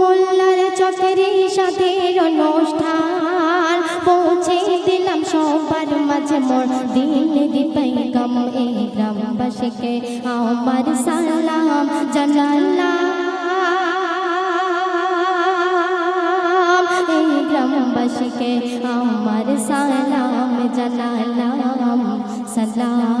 মোল্লার চকেরি সাথের অনুষ্ঠান। পৌঁছে দিলাম সবার মাঝে মোর দিলের পাইকাম এই গ্রামবাসীকে। আমার সালাম জানালাম, এই গ্রামবাসীকে। আমার সালাম জানালাম, সালাম।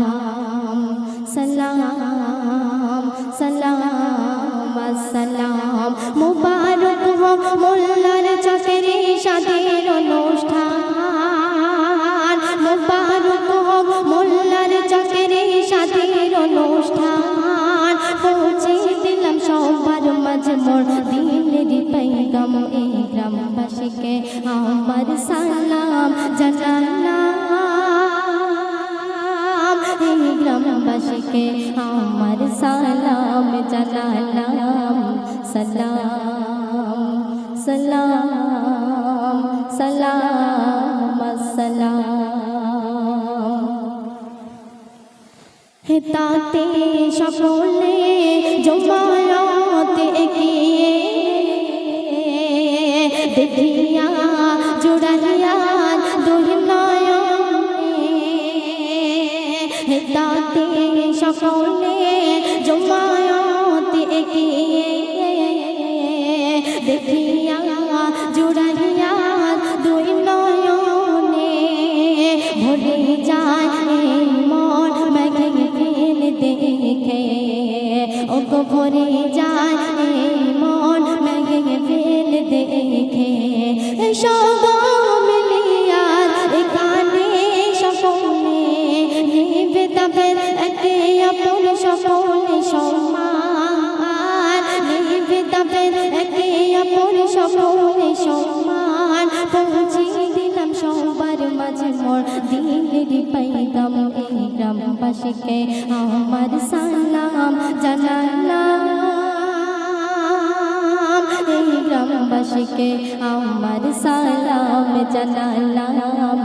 মোর দিলের পাইগাম এই গ্রামবাসীকে আমার সালাম জানালাম এই গ্রামবাসীকে আমার সালাম জানালাম সালাম সালাম সালাম সালাম হেতাতে সকলে জমালতে দেখিয়া জুড়াইয়া দুই নয়নে। হেতাতে সকলে জমালতে গিয়ে দেখিয়া জুড়াইয়া দুই নয়নে। ভরে যায় মন মেঘে ফেল দেখে। ও ভরে যায় সকলে সমান নিবে তবে একে অপর সকলে সমান পৌঁছে দিলাম সবার মাঝে মোর দিলের পাইগাম এই গ্রামবাসীকে। আমার সালাম জানালাম গ্রামবাসীকে আমার সালাম জানালাম।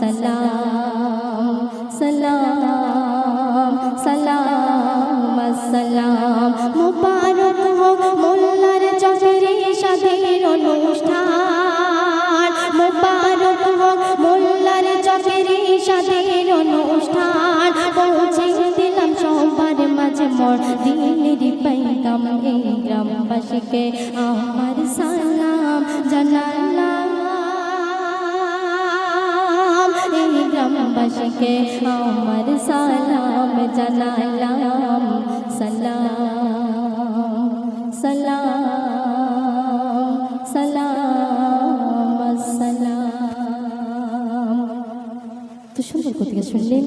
সালাম সালাম সালাম সালাম। মুবারক হো মোল্লার চকেরি সাদের অনুষ্ঠান। মুবারক হো মোল্লার অনুষ্ঠান। পৌঁছে দিলাম মাঝে পাইগাম এই গ্রামবাসীকে। আমার সালাম গ্রামবাসীকে আমার সালাম জানালাম। সালাম সালাম সালাম সালাম। তো সুন্দর কোথেকে শুনলেন?